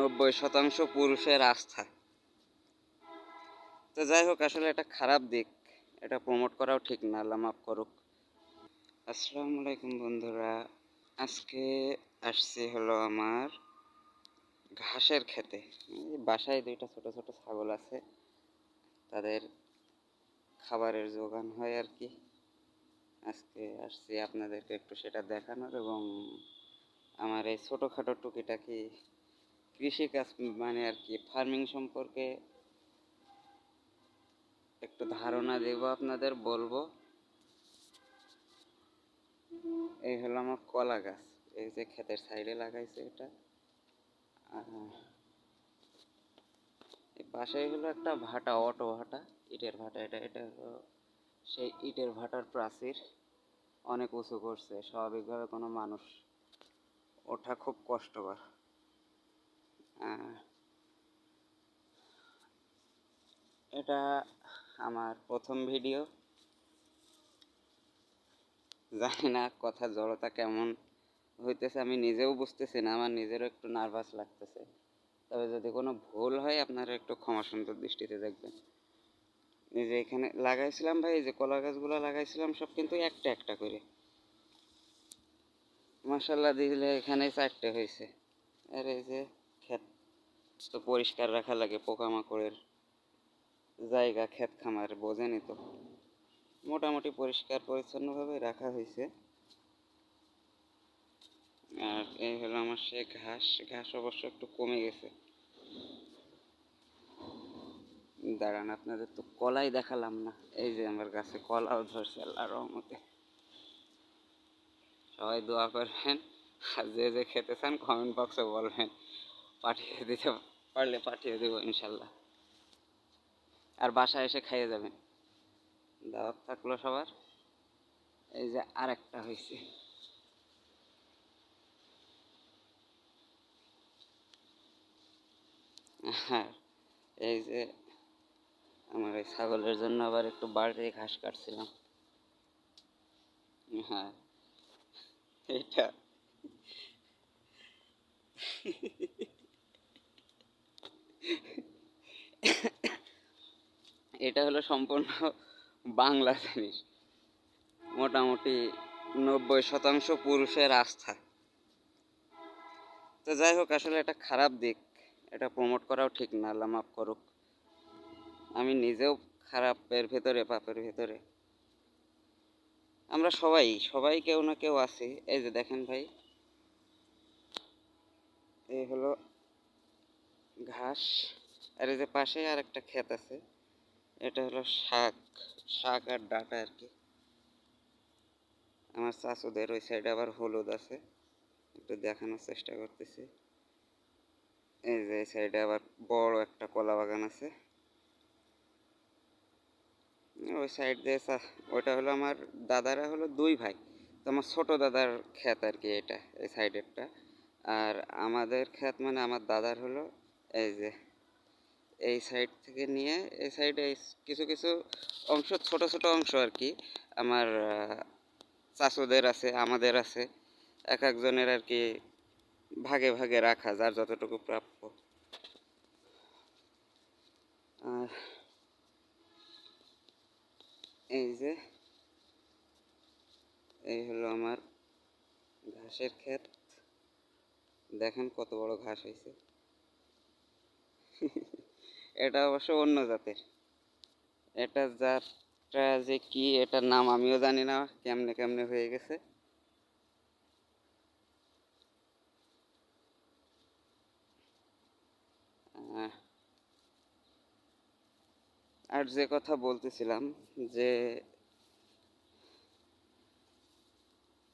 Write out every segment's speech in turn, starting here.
নব্বই শতাংশ পুরুষের আস্থা। তো যাই হোক, আসলে এটা খারাপ দিক। এটা প্রমোট করাও ঠিক না, আল্লাহ মাফ করুক। আসসালামু আলাইকুম বন্ধুরা, আজকে আসছি হলো আমার ঘাসের খেতে বাসায় দুইটা ছোট ছোট ছাগল আছে, তাদের খাবারের যোগান হয় আর কি। আজকে আসছি আপনাদেরকে একটু সেটা দেখানোর এবং আমার এই ছোটোখাটো টুকিটাকি কৃষিকাজ মানে আর কি ফার্মিং সম্পর্কে একটু ধারণা দেব আপনাদের, বলব। এই হলো আমার কলা গাছ, এই যে ক্ষেতের সাইডে লাগাইছে এটা। আর এই পাশেই হলো একটা ভাটা, অটো ভাটা, ইটের ভাটা, এটা এটা সেই ইটের ভাটার প্রাচীর। অনেক উঁচু করছে, স্বাভাবিকভাবে কোনো মানুষ ওঠা খুব কষ্টকর। এটা আমার প্রথম ভিডিও জানি না কথা জড়তা কেমন হইতেছে, আমি নিজেও বুঝতেছি না, আমার নিজেরও একটু নার্ভাস লাগতেছে। তবে যদি কোনো ভুল হয়, আপনারা একটু ক্ষমা সুন্দর দৃষ্টিতে দেখবেন। এই যে এখানে লাগাইছিলাম ভাই, এই যে কলা গাছগুলো লাগাইছিলাম, সব কিন্তু একটা একটা করে। মাসাল্লাহ দিলে এখানে চারটে হয়েছে। আর এই যে ক্ষেত তো পরিষ্কার রাখা লাগে, পোকামাকড়ের জায়গা, ক্ষেত খামার বোঝেনি তো। মোটামুটি পরিষ্কার পরিচ্ছন্নভাবে রাখা হয়েছে। আর এই হলো আমার সে ঘাস ঘাস অবশ্য একটু কমে গেছে। দাঁড়ান, আপনাদের তো কলাই দেখালাম না। এই যে আমার গাছে কলাও ধরছে আল্লাহর রহমতে। সবাই দোয়া করবেন। আর যে যে খেতে চান কমেন্ট বক্সে বলবেন। পাঠিয়ে দিতে পারলে পাঠিয়ে দেবো ইনশাল্লাহ। আর বাসায় এসে খাইয়ে যাবেন। দাওয়াত থাকল সবার। এই যে আরেকটা হয়েছে হ্যাঁ এই যে আমার এই ছাগলের জন্য আবার একটু বাড়িতে ঘাস কাটছিলাম। হ্যাঁ এটা এটা হলো সম্পূর্ণ বাংলা জিনিস। মোটামুটি নব্বই শতাংশ পুরুষের আস্থা। তো যাই হোক, আসলে এটা খারাপ দিক। এটা প্রমোট করাও ঠিক না, আল্লাহ মাফ করুক। আমি নিজেও খারাপের ভেতরে, পাপের ভেতরে। আমরা সবাই সবাই কেউ না কেউ আছি। এই যে দেখেন ভাই, এই হলো ঘাস, আর এই যে পাশে আর একটা ক্ষেত আছে, এটা হলো শাক শাক আর ডাটা আর কি। আমার চাচুদের ওই সাইডে আবার হলুদ আছে, একটু দেখানোর চেষ্টা করতেছি। এই যে এই সাইডে আবার বড় একটা কলা বাগান আছে। ওই সাইড দিয়ে ওইটা হলো আমার দাদারা হলো দুই ভাই, তো আমার ছোট দাদার ক্ষেত আর কি এটা, এই সাইডেরটা। আর আমাদের ক্ষেত মানে আমার দাদার হলো এই যে, এই সাইড থেকে নিয়ে, এই সাইডে কিছু কিছু অংশ, ছোট ছোট অংশ আর কি, আমার চাচুদের আছে, আমাদের আছে, এক একজনের আর কি ভাগে ভাগে রাখা, যার যতটুকু প্রাপ্য। আর এই যে, এই হলো আমার ঘাসের ক্ষেত। দেখেন কত বড় ঘাস হয়েছে। এটা অবশ্য অন্য জাতের। এটা জাতটা যে কি, এটার নাম আমিও জানি না, কেমনে কেমনে হয়ে গেছে। আর যে কথা বলতেছিলাম যে,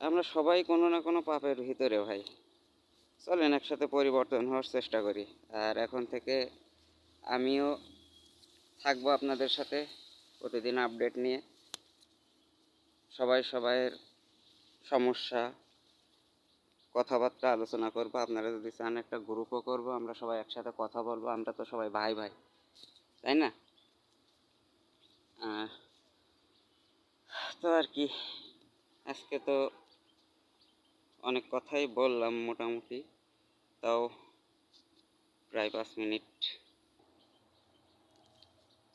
আমরা সবাই কোনো না কোনো পাপের ভিতরে ভাই। চলেন একসাথে পরিবর্তন হওয়ার চেষ্টা করি। আর এখন থেকে আমিও থাকব আপনাদের সাথে প্রতিদিন আপডেট নিয়ে। সবাই সবাইয়ের সমস্যা, কথাবার্তা আলোচনা করব, আপনারা যদি চান একটা গ্রুপও করব, আমরা সবাই একসাথে কথা বলব, আমরা তো সবাই ভাই ভাই, তাই না? তো আর কি, আজকে তো অনেক কথাই বললাম মোটামুটি, তাও প্রায় পাঁচ মিনিট